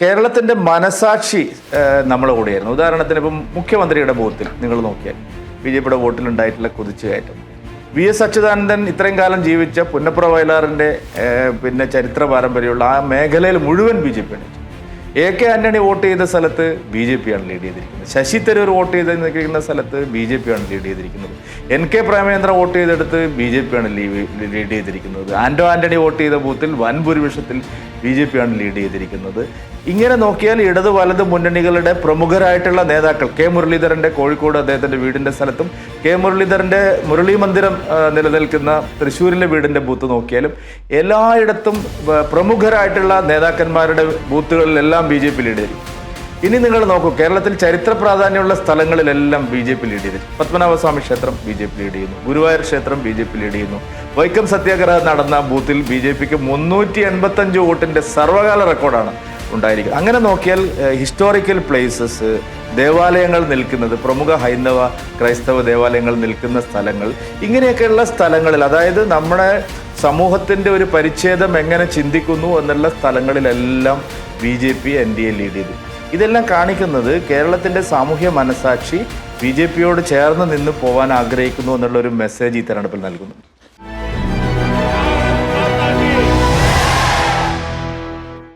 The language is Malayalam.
കേരളത്തിന്റെ മനസാക്ഷി നമ്മളെ കൂടെയായിരുന്നു. ഉദാഹരണത്തിന് ഇപ്പം മുഖ്യമന്ത്രിയുടെ ബൂത്തിൽ നിങ്ങൾ നോക്കിയാൽ ബി ജെ പിയുടെ വോട്ടിലുണ്ടായിട്ടുള്ള കുതിച്ചുകയറ്റം. വി എസ് അച്യുതാനന്ദൻ ഇത്രയും കാലം ജീവിച്ച പുന്നപ്ര വയലാറിന്റെ പിന്നെ ചരിത്ര പാരമ്പര്യമുള്ള ആ മേഖലയിൽ മുഴുവൻ ബി ജെ പി ആണ് എ കെ ആന്റണി വോട്ട് ചെയ്ത സ്ഥലത്ത് ബി ജെ പി ആണ് ലീഡ് ചെയ്തിരിക്കുന്നത്. ശശി തരൂർ വോട്ട് ചെയ്ത് നിൽക്കുന്ന സ്ഥലത്ത് ബി ജെ പി ആണ് ലീഡ് ചെയ്തിരിക്കുന്നത്. എൻ കെ പ്രേമേന്ദ്ര വോട്ട് ചെയ്തെടുത്ത് ബി ജെ പി ആണ് ലീഡ് ചെയ്തിരിക്കുന്നത്. ആന്റോ ആന്റണി വോട്ട് ചെയ്ത ബൂത്തിൽ വൻ ഭൂരിപക്ഷത്തിൽ ബി ജെ പിയാണ് ലീഡ് ചെയ്തിരിക്കുന്നത്. ഇങ്ങനെ നോക്കിയാൽ ഇടത് വലത് മുന്നണികളുടെ പ്രമുഖരായിട്ടുള്ള നേതാക്കൾ കെ മുരളീധരന്റെ കോഴിക്കോട് അദ്ദേഹത്തിന്റെ വീടിന്റെ സ്ഥലത്തും കെ മുരളീധരന്റെ മുരളി മന്ദിരം നിലനിൽക്കുന്ന തൃശ്ശൂരിലെ വീടിന്റെ ബൂത്ത് നോക്കിയാലും എല്ലായിടത്തും പ്രമുഖരായിട്ടുള്ള നേതാക്കന്മാരുടെ ബൂത്തുകളിലെല്ലാം ബി ജെ പി ലീഡ് ചെയ്തു ഇനി നിങ്ങൾ നോക്കൂ കേരളത്തിൽ ചരിത്ര പ്രാധാന്യമുള്ള സ്ഥലങ്ങളിലെല്ലാം ബി ജെ പി ലീഡ് ചെയ്തു പത്മനാഭസ്വാമി ക്ഷേത്രം ബി ജെ പി ലീഡ് ചെയ്യുന്നു. ഗുരുവായൂർ ക്ഷേത്രം ബി ജെ പി ലീഡ് ചെയ്യുന്നു. വൈക്കം സത്യാഗ്രഹം നടന്ന ബൂത്തിൽ ബി ജെ പിക്ക് മുന്നൂറ്റി എൺപത്തഞ്ച് വോട്ടിന്റെ സർവകാല റെക്കോർഡാണ് ഉണ്ടായിരിക്കുന്നത്. അങ്ങനെ നോക്കിയാൽ ഹിസ്റ്റോറിക്കൽ പ്ലേസസ് ദേവാലയങ്ങൾ നിൽക്കുന്നത് പ്രമുഖ ഹൈന്ദവ ക്രൈസ്തവ ദേവാലയങ്ങൾ നിൽക്കുന്ന സ്ഥലങ്ങൾ ഇങ്ങനെയൊക്കെയുള്ള സ്ഥലങ്ങളിൽ അതായത് നമ്മുടെ സമൂഹത്തിന്റെ ഒരു പരിച്ഛേദം എങ്ങനെ ചിന്തിക്കുന്നു എന്നുള്ള സ്ഥലങ്ങളിലെല്ലാം B J P N D A lead ചെയ്തു. ഇതെല്ലാം കാണിക്കുന്നത് കേരളത്തിന്റെ സാമൂഹ്യ മനസാക്ഷി ബി ജെ പിയോട് ചേർന്ന് നിന്ന് പോകാൻ ആഗ്രഹിക്കുന്നു എന്നുള്ള ഒരു മെസ്സേജ് ഈ തെരഞ്ഞെടുപ്പിൽ നൽകുന്നു.